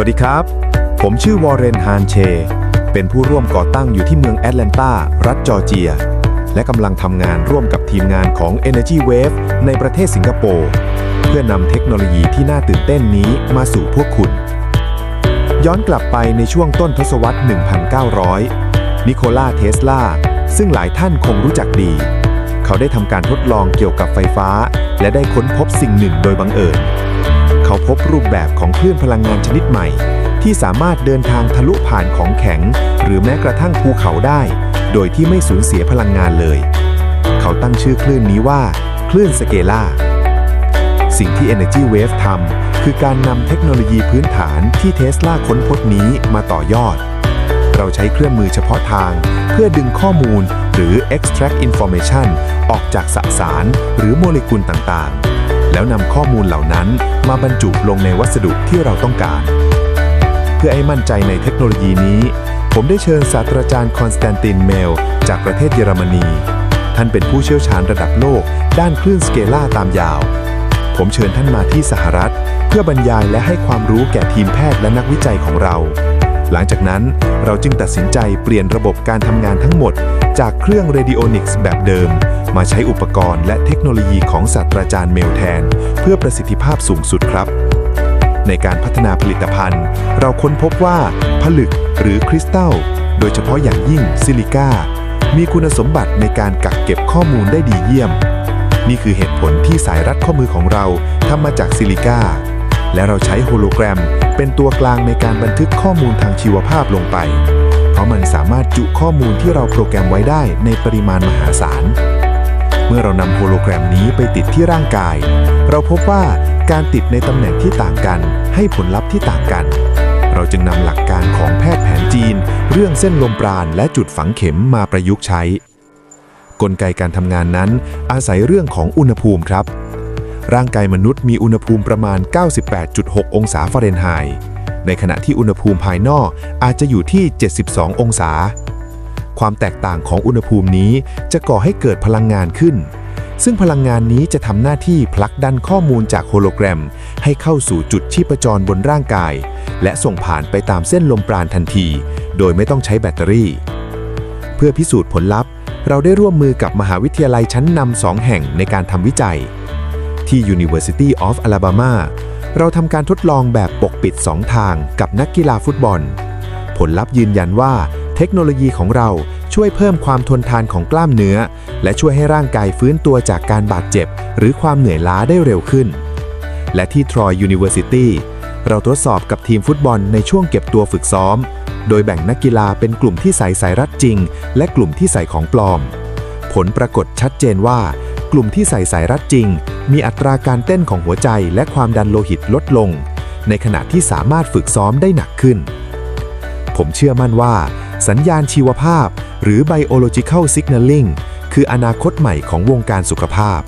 วัสดีครับ ผมชื่อวอร์เรนฮานเช เป็นผู้ร่วมก่อตั้งอยู่ที่เมืองแอตแลนตา รัฐจอร์เจีย และกำลังทำงานร่วมกับทีมงานของ Energy Wave ในประเทศสิงคโปร์ เพื่อนำเทคโนโลยีที่น่าตื่นเต้นนี้มาสู่พวกคุณ ย้อนกลับไปในช่วงต้นทศวรรษ 1900 นิโคลาเทสลา ซึ่งหลายท่านคงรู้จักดี เขาได้ทำการทดลองเกี่ยวกับไฟฟ้า และได้ค้นพบสิ่งหนึ่งโดยบังเอิญ เขาพบรูปแบบของคลื่นพลังงานชนิดใหม่ ที่สามารถเดินทางทะลุผ่านของแข็ง หรือแม้กระทั่งภูเขาได้ โดยที่ไม่สูญเสียพลังงานเลย เขาตั้งชื่อคลื่นนี้ว่า คลื่นสเกล่าสิ่งที่ Energy Wave ทำคือการนำเทคโนโลยีพื้นฐานที่เทสลาค้นพบนี้มาต่อยอด เราใช้เครื่องมือเฉพาะทาง เพื่อดึงข้อมูลหรือ extract information ออกจากสสาร หรือโมเลกุลต่างๆ แล้วนำข้อมูลเหล่านั้นมาบรรจุลงในวัสดุที่เราต้องการ เพื่อให้มั่นใจในเทคโนโลยีนี้ ผมได้เชิญศาสตราจารย์คอนสแตนตินเมล จากประเทศเยอรมนี ท่านเป็นผู้เชี่ยวชาญระดับโลก ด้านคลื่นสเกล่าตามยาว ผมเชิญท่านมาที่สหรัฐ เพื่อบรรยายและให้ความรู้แก่ทีมแพทย์และนักวิจัยของเรา หลังจากนั้นเราจึงตัดสินใจเปลี่ยนระบบการทำงานทั้งหมด จากเครื่องเรดิโอนิกส์แบบเดิม มาใช้อุปกรณ์และเทคโนโลยีของศาสตราจารย์เมลแทน เพื่อประสิทธิภาพสูงสุดครับ ในการพัฒนาผลิตภัณฑ์ เราค้นพบว่าผลึกหรือคริสตัล โดยเฉพาะอย่างยิ่งซิลิก้า มีคุณสมบัติในการกักเก็บข้อมูลได้ดีเยี่ยม นี่คือเหตุผลที่สายรัดข้อมือของเราทำมาจากซิลิก้า และเราใช้โฮโลแกรม เป็นตัวกลางในการบันทึกข้อมูลทางชีวภาพลงไป เพราะมันสามารถจุข้อมูลที่เราโปรแกรมไว้ได้ในปริมาณมหาศาล เมื่อเรานำโฮโลแกรมนี้ไปติดที่ร่างกาย เราพบว่าการติดในตำแหน่งที่ต่างกัน ให้ผลลัพธ์ที่ต่างกัน เราจึงนำหลักการของแพทย์แผนจีน เรื่องเส้นลมปราณและจุดฝังเข็มมาประยุกต์ใช้ กลไกการทำงานนั้น อาศัยเรื่องของอุณหภูมิครับ ร่างกายมนุษย์มีอุณหภูมิประมาณ 98.6 องศาฟาเรนไฮต์ในขณะที่อุณหภูมิภายนอกอาจจะอยู่ที่ 72 องศา ความแตกต่างของอุณหภูมินี้จะก่อให้เกิดพลังงานขึ้น ซึ่งพลังงานนี้จะทำหน้าที่ผลักดันข้อมูลจากโฮโลแกรม ให้เข้าสู่จุดชีพจรบนร่างกาย และส่งผ่านไปตามเส้นลมปราณทันที โดยไม่ต้องใช้แบตเตอรี่ เพื่อพิสูจน์ผลลัพธ์ เราได้ร่วมมือกับมหาวิทยาลัยชั้นนำสองแห่งในการทำวิจัย ที่ University of Alabama เราทำการทดลองแบบปกปิด 2 ทางกับนักกีฬาฟุตบอล ผลลัพธ์ยืนยันว่า เทคโนโลยีของเราช่วยเพิ่มความทนทานของกล้ามเนื้อ และช่วยให้ร่างกายฟื้นตัวจากการบาดเจ็บ หรือความเหนื่อยล้าได้เร็วขึ้น และที่ Troy University เราทดสอบกับทีมฟุตบอลในช่วงเก็บตัวฝึกซ้อม โดยแบ่งนักกีฬาเป็นกลุ่มที่ใส่สายรัดจริง และกลุ่มที่ใส่ของปลอม ผลปรากฏชัดเจนว่า กลุ่มที่ใส่สายรัดจริง มีอัตราการเต้นของหัวใจและความดันโลหิตลดลง ในขณะที่สามารถฝึกซ้อมได้หนักขึ้น ผมเชื่อมั่นว่า สัญญาณชีวภาพ หรือ biological signaling คืออนาคตใหม่ของวงการสุขภาพ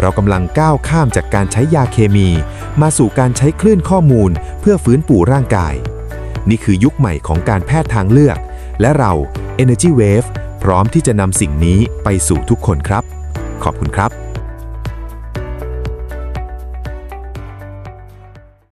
เรากำลังก้าวข้ามจากการใช้ยาเคมี มาสู่การใช้คลื่นข้อมูลเพื่อฟื้นปูร่างกาย นี่คือยุคใหม่ของการแพทย์ทางเลือก และเรา Energy Wave พร้อมที่จะนำสิ่งนี้ไปสู่ทุกคนครับ ขอบคุณครับ